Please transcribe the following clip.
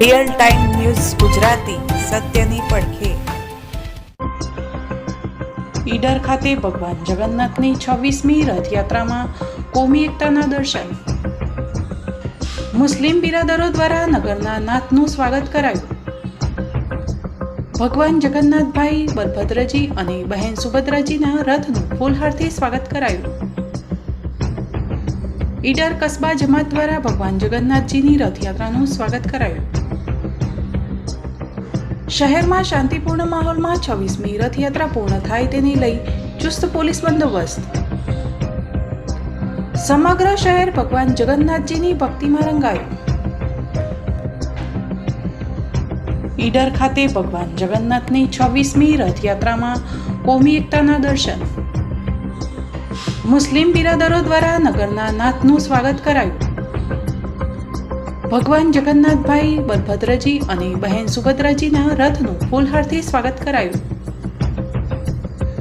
Real time news Gujarati, સત્યની પડખે. ઈડર ખાતે ભગવાન જગન્નાથની છવ્વીસમી રથયાત્રામાં કોમી એકતાના દર્શન. મુસ્લિમ બિરાદરો દ્વારા નગરના નાથનું સ્વાગત કરાયું. ભગવાન જગન્નાથભાઈ બલભદ્રજી અને બહેન સુભદ્રાજીના રથનું ફૂલહારથી સ્વાગત કરાયું. ઈડર કસ્બા જમાત દ્વારા ભગવાન જગન્નાથજીની રથયાત્રાનું સ્વાગત કરાયું. શહેરમાં શાંતિપૂર્ણ માહોલમાં છવ્વીસમી રથયાત્રા પૂર્ણ થાય તેને લઈ ચુસ્ત પોલીસ બંદોબસ્ત. સમગ્ર શહેર ભગવાન જગન્નાથજીની ભક્તિમાં રંગાયું. ઈડર ખાતે ભગવાન જગન્નાથની છવ્વીસમી રથયાત્રામાં કોમી એકતાના દર્શન. મુસ્લિમ બિરાદરો દ્વારા નગરના નાથનું સ્વાગત કરાયું. ભગવાન જગન્નાથભાઈ બલભદ્રજી અને બહેન સુભદ્રાજીના રથનું ફૂલહારથી સ્વાગત કરાયું.